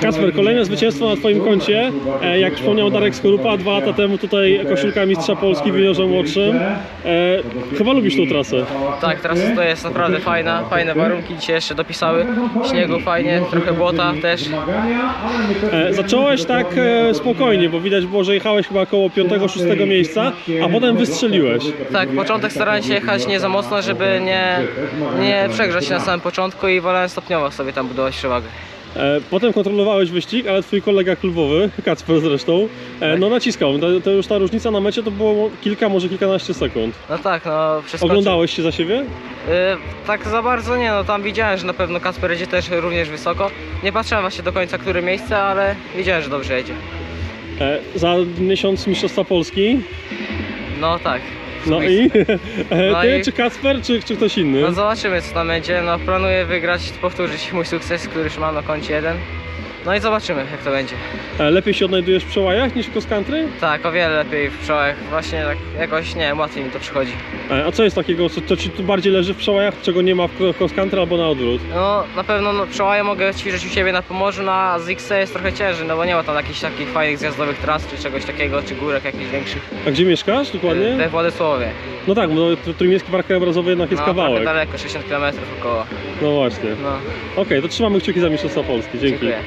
Kasper, kolejne zwycięstwo na Twoim koncie. E, Jak wspomniał Darek Skorupa, dwa lata temu tutaj koszulka mistrza Polski w juniorze młodszym. E, chyba lubisz tą trasę. Tak, teraz to jest naprawdę fajna, fajne warunki. Dzisiaj jeszcze dopisały śniegu fajnie, trochę błota też. E, zacząłeś tak spokojnie, bo widać było, że jechałeś chyba około 5-6 miejsca, a potem wystrzeliłeś. Tak, początek starałem się jechać nie za mocno, żeby nie, nie przegrzać się na samym początku i wolałem stopniowo sobie tam budować przewagę. E, potem kontrolowałeś wyścig, ale Twój kolega klubowy, Kacper zresztą, e, no naciskał. To, to już ta różnica na mecie to było kilka, może kilkanaście sekund. No tak, no przeskoczył. Oglądałeś się za siebie? Y, tak za bardzo nie, no tam widziałem, że na pewno Kasper jedzie też również wysoko. Nie patrzyłem właśnie do końca, które miejsce, ale widziałem, że dobrze jedzie. E, za miesiąc Mistrzostwa Polski. No tak. No i e, No ty, i- czy Kacper, czy, czy ktoś inny? No zobaczymy co tam będzie. No planuję wygrać, powtórzyć mój sukces, który już mam na koncie jeden. No i zobaczymy jak to będzie. E, lepiej się odnajdujesz w przełajach niż w cross country? Tak, o wiele lepiej w przołach. Właśnie tak jakoś nie wiem, łatwiej mi to przychodzi. E, a co jest takiego, co, co ci tu bardziej leży w przełajach, czego nie ma w cro- cross country albo na odwrót? No na pewno no, przełaje mogę ćwiczyć u siebie na Pomorzu, no, a z X jest trochę ciężej, no bo nie ma tam jakichś takich fajnych zjazdowych tras czy czegoś takiego, czy górek jakichś większych. A gdzie mieszkasz dokładnie? We Władysławowie. No tak, bo Tr- Trójmiejski Park Krajobrazowy jednak jest no, kawałek. daleko, 60 km około. No właśnie. No, Okej, to trzymamy kciuki za Mistrzostwa Polski. Dzięki. dziękuję.